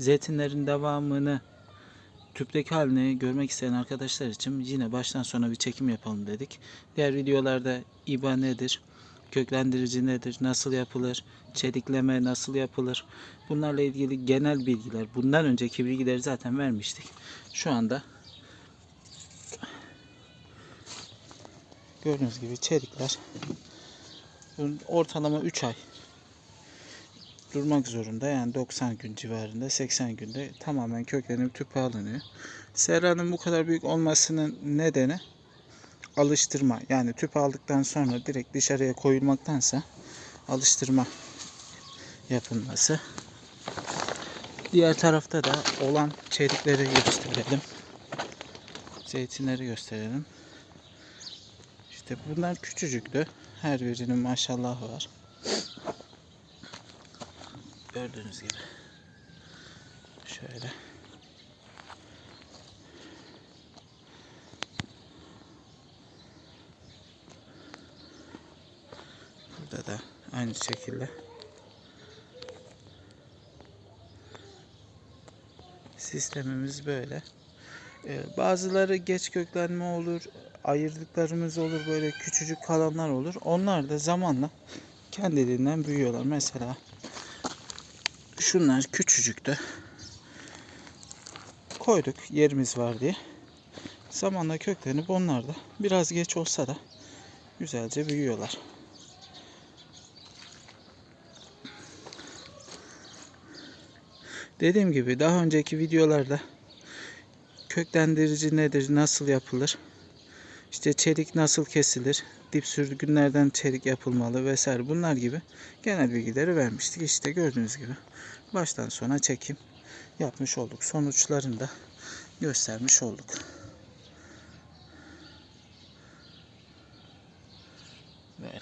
zeytinlerin devamını tüpteki halini görmek isteyen arkadaşlar için yine baştan sona bir çekim yapalım dedik. Diğer videolarda IBA nedir, köklendirici nedir, nasıl yapılır, çelikleme nasıl yapılır bunlarla ilgili genel bilgiler bundan önceki bilgileri zaten vermiştik. Şu anda gördüğünüz gibi çelikler bunun ortalama 3 ay durmak zorunda. Yani 90 gün civarında 80 günde tamamen köklenip tüpe alınıyor. Serranın bu kadar büyük olmasının nedeni alıştırma. Yani tüp aldıktan sonra direkt dışarıya koyulmaktansa alıştırma yapılması. Diğer tarafta da olan çelikleri gösterelim. Zeytinleri gösterelim. İşte bunlar küçücüktü. Her birinin maşallahı var. Gördüğünüz gibi. Şöyle. Burada da aynı şekilde. Sistemimiz böyle. Ee, bazıları geç köklenme olur, ayırdıklarımız olur, böyle küçücük kalanlar olur. Onlar da zamanla kendiliğinden büyüyorlar. Mesela şunlar küçücüktü. Koyduk yerimiz var diye. Zamanla köklenip onlar da biraz geç olsa da güzelce büyüyorlar. Dediğim gibi daha önceki videolarda köklendirici nedir, nasıl yapılır, işte çelik nasıl kesilir, dip sürgünlerden çelik yapılmalı vesaire bunlar gibi genel bilgileri vermiştik. İşte gördüğünüz gibi baştan sona çekim yapmış olduk. Sonuçlarını da göstermiş olduk. Böyle.